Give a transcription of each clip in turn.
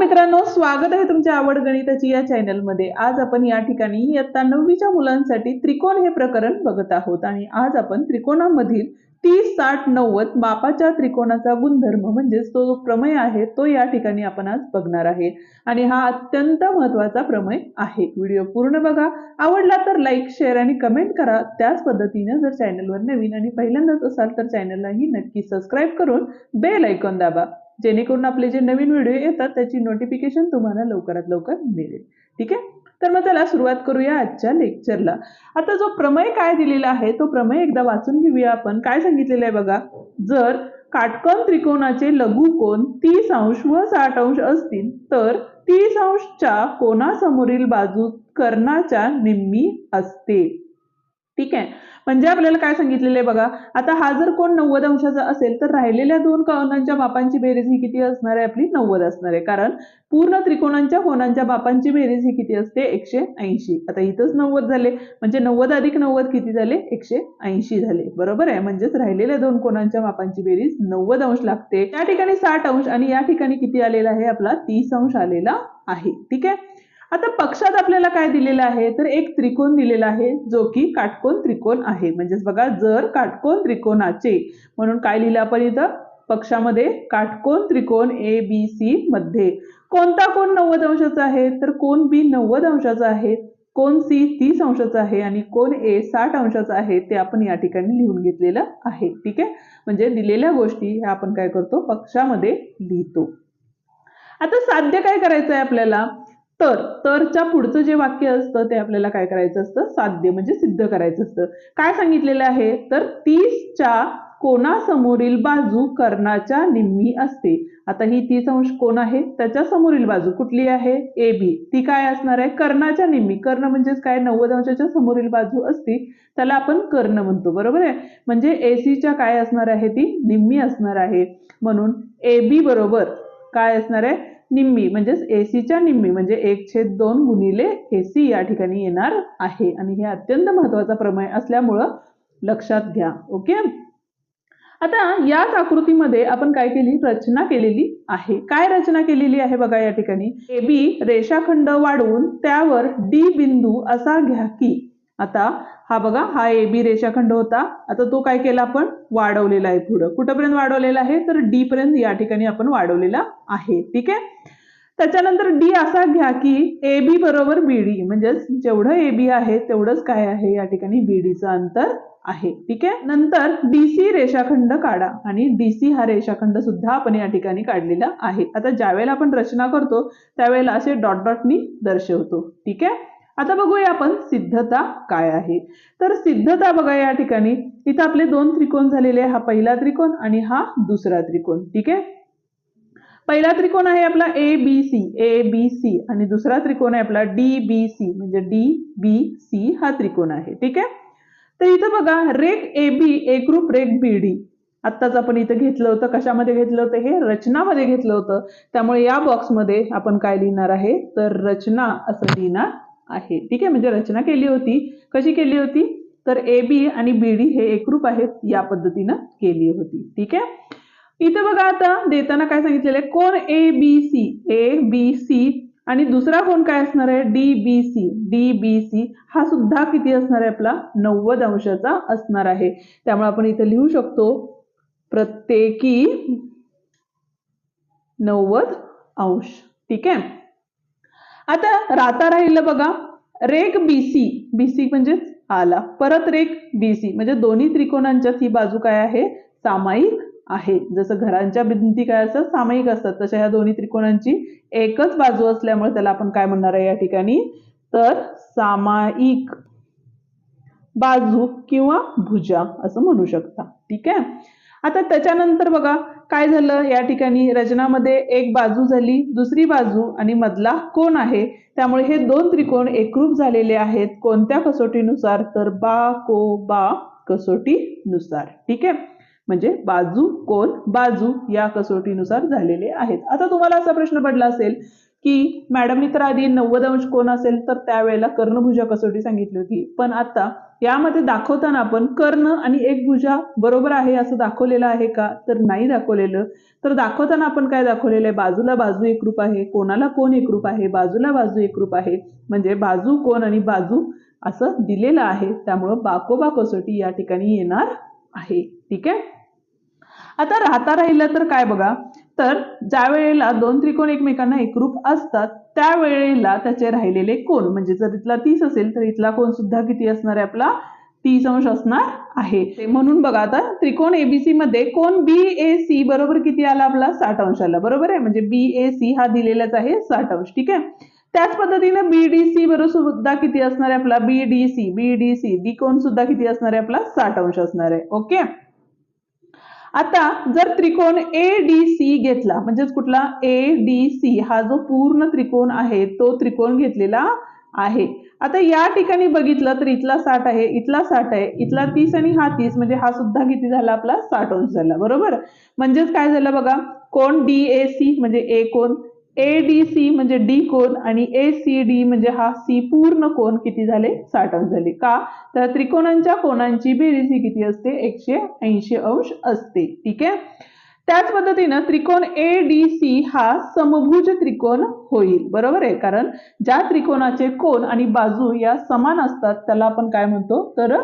मित्रांनो स्वागत आहे तुमच्या आवड गणिताची या चॅनलमध्ये. आज आपण या ठिकाणी इयत्ता नववीच्या मुलांसाठी त्रिकोण हे प्रकरण बघत आहोत आणि आज आपण त्रिकोणामधील तीस साठ नव्वद मापाच्या त्रिकोणाचा गुणधर्म म्हणजेच तो जो प्रमेय आहे तो या ठिकाणी आपण आज बघणार आहे. आणि हा अत्यंत महत्त्वाचा प्रमेय आहे. व्हिडिओ पूर्ण बघा. आवडला तर लाईक शेअर आणि कमेंट करा. त्याच पद्धतीने जर चॅनलवर नवीन आणि पहिल्यांदाच असाल तर चॅनललाही नक्की सबस्क्राईब करून बेल ऐकून दाबा. जेणेकरून आपले जे नवीन व्हिडिओ येतात त्याची नोटिफिकेशन तुम्हाला लवकरात लवकर मिळेल. ठीक आहे? तर मग त्याला सुरुवात करूया आजच्या लेक्चरला आता जो प्रमेय काय दिलेला आहे तो प्रमेय एकदा वाचून घेऊया आपण. काय सांगितलेलं आहे बघा? जर काटकोन त्रिकोणाचे लघुकोन तीस अंश व साठ अंश असतील तर तीस अंशच्या कोणासमोरील बाजू कर्णाच्या निम्मी असते. ठीक आहे? म्हणजे आपल्याला काय सांगितलेलं आहे बघा आता हा जर कोण नव्वद अंशाचा असेल तर राहिलेल्या दोन कोणांच्या बापांची बेरीज ही किती असणार आहे? आपली नव्वद असणार आहे. कारण पूर्ण त्रिकोणांच्या कोणांच्या बापांची बेरीज ही किती असते? एकशे ऐंशी. आता इथंच नव्वद झाले. म्हणजे नव्वद अधिक नव्वद किती झाले? एकशे ऐंशी झाले. बरोबर आहे? म्हणजेच राहिलेल्या दोन कोणांच्या बापांची बेरीज नव्वद अंश लागते. या ठिकाणी साठ अंश आणि या ठिकाणी किती आलेला आहे? आपला तीस अंश आलेला आहे. ठीक आहे? आता पक्षात आपल्याला काय दिलेलं आहे? तर एक त्रिकोण दिलेला आहे जो की काटकोन त्रिकोण आहे. म्हणजेच बघा जर काटकोन त्रिकोणाचे म्हणून काय लिहिलं आपण इथं? पक्षामध्ये काटकोन त्रिकोण ए बी सी मध्ये. कोणता कोण नव्वद अंशाचा आहे? तर कोण बी नव्वद अंशाचा आहे कोण सी तीस अंशाचा आहे आणि कोण ए साठ अंशाचा आहे ते आपण या ठिकाणी लिहून घेतलेलं आहे. ठीक आहे? म्हणजे दिलेल्या गोष्टी ह्या आपण काय करतो? पक्षामध्ये लिहितो. आता साध्य काय करायचं आहे आपल्याला? तर तरच्या पुढचं जे वाक्य असतं ते आपल्याला काय करायचं असतं? साध्य म्हणजे सिद्ध करायचं असतं. काय सांगितलेलं आहे? तर तीसच्या कोणासमोरील बाजू कर्णाच्या निम्मी असते. आता ही तीस अंश कोण आहे? त्याच्या समोरील बाजू कुठली आहे? A B. ती काय असणार आहे? कर्णाच्या निम्मी. कर्ण म्हणजेच काय? नव्वद अंशाच्या समोरील बाजू असती. त्याला आपण कर्ण म्हणतो. बरोबर आहे? म्हणजे एसीच्या काय असणार आहे ती? निम्मी असणार आहे. म्हणून ए बी बरोबर काय असणार आहे? निम्मी म्हणजेच एसीच्या निम्मी म्हणजे एक छेद दोन गुणिले एसी या ठिकाणी येणार आहे. आणि हे अत्यंत महत्त्वाचा प्रमेय असल्यामुळं लक्षात घ्या. ओके? आता याच आकृतीमध्ये आपण काय केली? रचना केलेली आहे. काय रचना केलेली आहे बघा या ठिकाणी? ए बी रेषाखंड वाढवून त्यावर डी बिंदू असा घ्या की आता हा बघा हा ए बी रेषाखंड होता. आता तो काय केला आपण? वाढवलेला आहे पुढं. कुठंपर्यंत वाढवलेला आहे? तर डी पर्यंत या ठिकाणी आपण वाढवलेला आहे. ठीक आहे? त्याच्यानंतर डी असा घ्या की ए बी बरोबर बी डी म्हणजेच जेवढं ए बी आहे तेवढंच काय आहे? या ठिकाणी बी डीचं अंतर आहे. ठीक आहे? नंतर डी सी रेषाखंड काढा. आणि डी सी हा रेषाखंड सुद्धा आपण या ठिकाणी काढलेला आहे. आता ज्यावेळेला आपण रचना करतो त्यावेळेला असे डॉट डॉटनी दर्शवतो. ठीक आहे? आता बघूया आपण सिद्धता काय आहे. तर सिद्धता बघा या ठिकाणी. इथं आपले दोन त्रिकोण झालेले हा पहिला त्रिकोण आणि हा दुसरा त्रिकोण. ठीक आहे? पहिला त्रिकोण आहे आपला A B C A B C आणि दुसरा त्रिकोण आहे आपला डी बी सी म्हणजे डी बी सी हा त्रिकोण आहे. ठीक आहे? तर इथं बघा रेक ए बी एकरूप रेक बी डी आत्ताच आपण इथं घेतलं होतं. कशामध्ये घेतलं होतं? हे रचनामध्ये घेतलं होतं. त्यामुळे या बॉक्समध्ये आपण काय लिहिणार आहे? तर रचना असं लिहिणार आहे. ठीक आहे म्हणजे रचना केली होती कशी केली होती? तर ए बी आणि बी डी हे एकरूप आहेत या पद्धतीनं केली होती. ठीक आहे? इथं बघा आता देताना काय सांगितलेलं आहे? कोण A B C A B C आणि दुसरा कोण काय असणार आहे? D B C D B C हा सुद्धा किती असणार आहे? आपला नव्वद अंशाचा असणार आहे. त्यामुळे आपण इथं लिहू शकतो प्रत्येकी नव्वद अंश. ठीक आहे? आता राहता राहिलं बघा रेक बी सी बी सी म्हणजेच आला. परत रेख बीसी म्हणजे दोन्ही त्रिकोणांच्याच ही बाजू काय आहे? सामायिक आहे. जसं घरांच्या भिंती काय असतात? सामायिक असतात. तशा ह्या दोन्ही त्रिकोणांची एकच बाजू असल्यामुळे त्याला आपण काय म्हणणार आहे या ठिकाणी? तर सामायिक बाजू किंवा भुजा असं म्हणू शकता. ठीक आहे? आता त्याच्यानंतर बघा काय झालं? या ठिकाणी रचनामध्ये एक बाजू झाली दुसरी बाजू आणि मधला कोण आहे. त्यामुळे हे दोन त्रिकोण एकरूप झालेले आहेत. कोणत्या कसोटीनुसार? तर बा को बा कसोटीनुसार. ठीक आहे? म्हणजे बाजू कोण बाजू या कसोटीनुसार झालेले आहेत. आता तुम्हाला असा प्रश्न पडला असेल की मॅडम मी तर आधी नव्वद अंश कोण असेल तर त्यावेळेला कर्णभुजा कसोटी सांगितली होती. पण आता यामध्ये दाखवताना आपण कर्ण आणि एक भुजा बरोबर आहे असं दाखवलेलं आहे का? तर नाही दाखवलेलं. तर दाखवताना आपण काय दाखवलेलं आहे? बाजूला बाजू एकरूप आहे कोणाला कोण एकरूप आहे बाजूला बाजू एकरूप आहे. म्हणजे बाजू कोण आणि बाजू असं दिलेलं आहे. त्यामुळं बाकोबा कसोटी या ठिकाणी येणार आहे. ठीक आहे? आता राहता राहिलं तर काय बघा? तर ज्या वेळेला दोन त्रिकोण एकमेकांना एकरूप असतात त्यावेळेला त्याचे राहिलेले कोण? म्हणजे जर इथला तीस असेल तर इथला कोण सुद्धा किती असणार आहे? आपला तीस अंश असणार आहे. ते म्हणून बघा आता त्रिकोण एबीसी मध्ये कोण बी ए सी बरोबर किती आला आपला? साठ अंश आला. बरोबर आहे? म्हणजे बी ए सी हा दिलेलाच आहे साठ अंश. ठीक आहे? त्याच पद्धतीने बी डी सी बरोबर सुद्धा किती असणार आहे आपला? B D C B D C D कोण सुद्धा किती असणार आहे? आपला साठ अंश असणार आहे. ओके? आता जर त्रिकोण ए डी सी घेतला म्हणजेच कुठला? ए डी सी हा जो पूर्ण त्रिकोण आहे तो त्रिकोण घेतलेला आहे. आता या ठिकाणी बघितलं तर इथला साठ आहे इथला साठ आहे इथला तीस आणि हा तीस म्हणजे हा सुद्धा किती झाला? आपला साठ अंश झाला बरोबर? म्हणजेच काय झालं बघा? कोण? डी ए सी म्हणजे ए कोण? ए डी सी म्हणजे डी कोण आणि ए सी डी म्हणजे हा सी पूर्ण कोण किती झाले? साठ अंश झाले. का? तर त्रिकोणांच्या कोणांची बेरीज ही किती असते? एकशे ऐंशी अंश असते. ठीक आहे? त्याच पद्धतीनं त्रिकोण ए डी सी हा समभुज त्रिकोण होईल. बरोबर आहे? कारण ज्या त्रिकोणाचे कोण आणि बाजू या समान असतात त्याला आपण काय म्हणतो? तर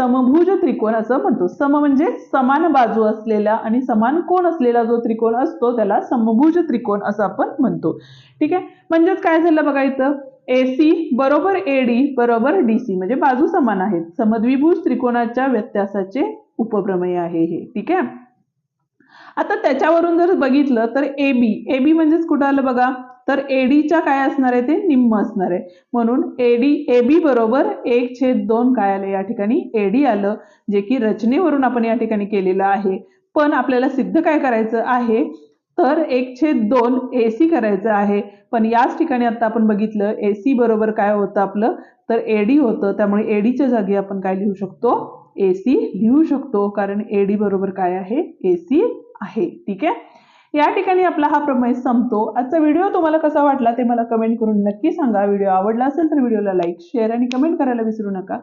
समभुज त्रिकोण असं म्हणतो. सम म्हणजे समान बाजू असलेला आणि समान कोण असलेला जो त्रिकोण असतो त्याला समभुज त्रिकोण असं आपण म्हणतो. ठीक आहे? म्हणजेच काय झालं बघा इथं? ए सी बरोबर ए डी बरोबर डी सी म्हणजे बाजू समान आहेत. समद्विभुज त्रिकोणाच्या व्यत्यासाचे उपप्रमेय आहे हे. ठीक आहे? आता त्याच्यावरून जर बघितलं तर ए बी ए बी म्हणजेच कुठं आलं बघा? तर एडीच्या काय असणार आहे ते? निम्म असणार आहे. म्हणून एडी ए बी बरोबर एक छेद दोन काय आलं या ठिकाणी? एडी आलं जे की रचनेवरून आपण या ठिकाणी केलेलं आहे. पण आपल्याला सिद्ध काय करायचं आहे? तर एक छेद दोन ए सी करायचं आहे. पण याच ठिकाणी आता आपण बघितलं ए सी बरोबर काय होतं आपलं? तर एडी होतं. त्यामुळे एडीच्या जागी आपण काय लिहू शकतो? ए सी लिहू शकतो. कारण एडी बरोबर काय आहे? ए सी आहे. ठीक आहे? या ठिकाणी आपला हा प्रमेय संपतो. आजचा व्हिडिओ तुम्हाला कसा वाटला ते मला कमेंट करून नक्की सांगा. व्हिडिओ आवडला असेल तर व्हिडिओला लाईक शेअर आणि कमेंट करायला विसरू नका.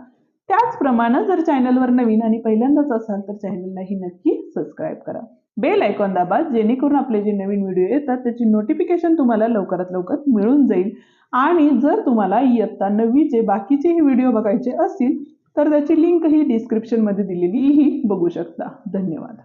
त्याचप्रमाणे जर चॅनलवर नवीन आणि पहिल्यांदाच असाल तर चॅनललाही नक्की सबस्क्राईब करा. बेल ऐकॉन दाबा जेणेकरून आपले जे नवीन व्हिडिओ येतात त्याची नोटिफिकेशन तुम्हाला लवकरात लवकर मिळून जाईल. आणि जर तुम्हाला इयत्ता नववीचे बाकीचेही व्हिडिओ बघायचे असतील तर त्याची लिंक ही डिस्क्रिप्शनमध्ये दिलेली ही बघू शकता. धन्यवाद.